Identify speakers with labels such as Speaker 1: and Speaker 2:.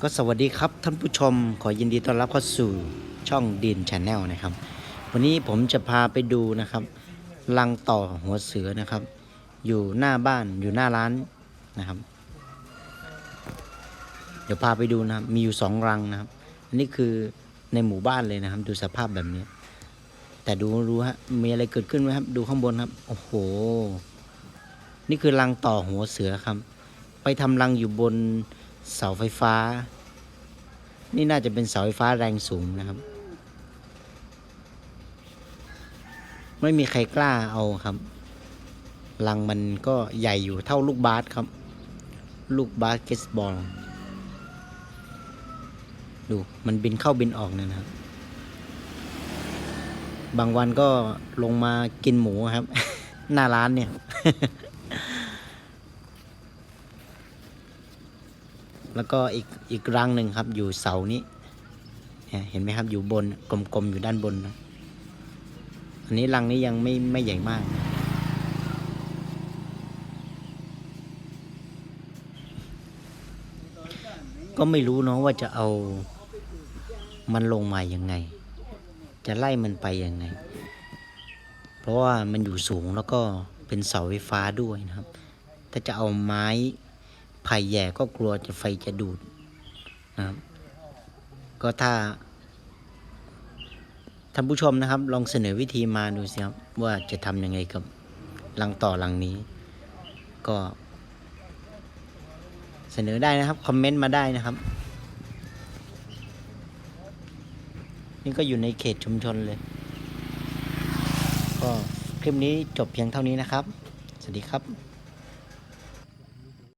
Speaker 1: ก็สวัสดีครับท่านผู้ชมขอยินดีต้อนรับเข้าสู่ช่องดินชาแนลนะครับ วันนี้ผมจะพาไปดูนะครับรังต่อหัวเสือนะครับ อยู่หน้าบ้านอยู่หน้าร้านนะครับ เดี๋ยวพาไปดูนะครับ มีอยู่สองรังนะครับ อันนี้คือในหมู่บ้านเลยนะครับ ดูสภาพแบบนี้ แต่ดูรู้ฮะ มีอะไรเกิดขึ้นไหมครับ ดูข้างบนครับ โอ้โห นี่คือรังต่อหัวเสือครับ ไปทำรังอยู่บนเสาไฟฟ้า นี่น่าจะเป็นเสาไฟฟ้าแรงสูงนะครับ ไม่มีใครกล้าเอาครับรังมันก็ใหญ่อยู่เท่าลูกบาสครับ ลูกบาสเกตบอล ดูมันบินเข้าบินออกเนี่ยนะครับ บางวันก็ลงมากินหมูครับ หน้าร้านเนี่ย แล้วก็อีกอีกรังหนึ่งครับ อยู่เสานี้เนี่ยเห็นไหมครับอยู่บนกลมๆอยู่ด้านบนนะอันนี้รังนี้ยังไม่ไม่ใหญ่มาก ก็ไม่รู้เนาะว่าจะเอา มันลงมายังไง จะไล่มันไปยังไง เพราะว่ามันอยู่สูงแล้วก็เป็นเสาไฟฟ้าด้วยนะครับ ถ้าจะเอาไม้ไผ่แหย่ก็กลัวจะไฟจะดูดนะครับ ก็ถ้าท่านผู้ชมนะครับ ลองเสนอวิธีมาดูสิครับ ว่าจะทำยังไงกับรังต่อรังนี้ ก็ เสนอได้นะครับ คอมเมนต์มาได้นะครับ นี่ก็อยู่ในเขตชุมชนเลย ก็คลิปนี้จบเพียงเท่านี้นะครับ สวัสดีครับ